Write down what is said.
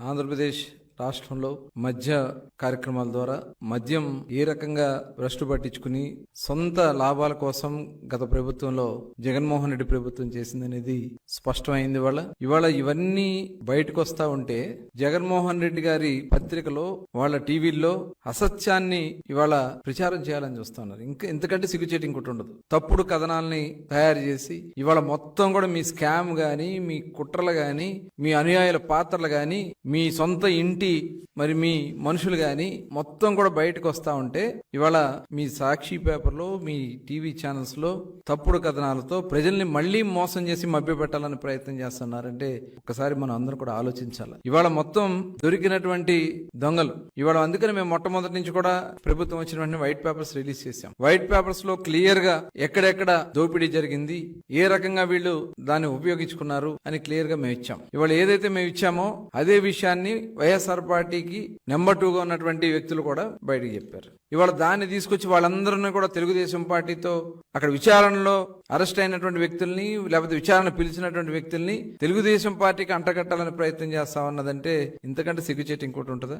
ఆంధ్రప్రదేశ్ రాష్ట్రంలో మద్య కార్యక్రమాల ద్వారా మద్యం ఏ రకంగా భ్రష్టు పట్టించుకుని సొంత లాభాల కోసం గత ప్రభుత్వంలో జగన్మోహన్ రెడ్డి ప్రభుత్వం చేసిందనేది స్పష్టమైంది ఇవాళ. ఇవాళ ఇవన్నీ బయటకు వస్తా ఉంటే జగన్మోహన్ రెడ్డి గారి పత్రికలో వాళ్ళ టీవీల్లో అసత్యాన్ని ఇవాళ ప్రచారం చేయాలని చూస్తున్నారు ఇంకా ఎందుకంటే సిగ్గుచేటి ఇంకోటి ఉండదు. తప్పుడు కథనాల్ని తయారు చేసి ఇవాళ మొత్తం కూడా మీ స్కామ్ గాని మీ కుట్రలు గాని మీ అనుయాయుల పాత్రలు గాని మీ సొంత ఇంటి మరి మీ మనుషులు కానీ మొత్తం కూడా బయటకు వస్తా ఉంటే ఇవాళ మీ సాక్షి పేపర్లో మీ టీవీ ఛానల్స్లో తప్పుడు కథనాలతో ప్రజల్ని మళ్ళీ మోసం చేసి మభ్యపెట్టాలని ప్రయత్నం చేస్తున్నారంటే ఒకసారి మనం అందరం కూడా ఆలోచించాలి. ఇవాళ మొత్తం దొరికినటువంటి దొంగలు. ఇవాళ అందుకని మేము మొట్టమొదటి నుంచి కూడా ప్రభుత్వం వచ్చిన వెంటనే వైట్ పేపర్స్ రిలీజ్ చేశాం. వైట్ పేపర్స్లో క్లియర్గా ఎక్కడెక్కడ దోపిడీ జరిగింది ఏ రకంగా వీళ్ళు దాన్ని ఉపయోగించుకున్నారు అని క్లియర్గా మేము ఇచ్చాం. ఇవాళ ఏదైతే మేము ఇచ్చామో అదే విషయాన్ని వైఎస్ఆర్ పార్టీకి నెంబర్ టూగా ఉన్నటువంటి వ్యక్తులు కూడా బయటకు చెప్పారు. ఇవాళ దాన్ని తీసుకొచ్చి వాళ్ళందరినీ కూడా తెలుగుదేశం పార్టీతో అక్కడ విచారణలో అరెస్ట్ అయినటువంటి వ్యక్తుల్ని లేకపోతే విచారణ పిలిచినటువంటి వ్యక్తుల్ని తెలుగుదేశం పార్టీకి అంటగట్టాలని ప్రయత్నం చేస్తా ఉన్నదంటే ఇంతకంటే సిగ్గుచేటు ఇంకోటి ఉంటుందా?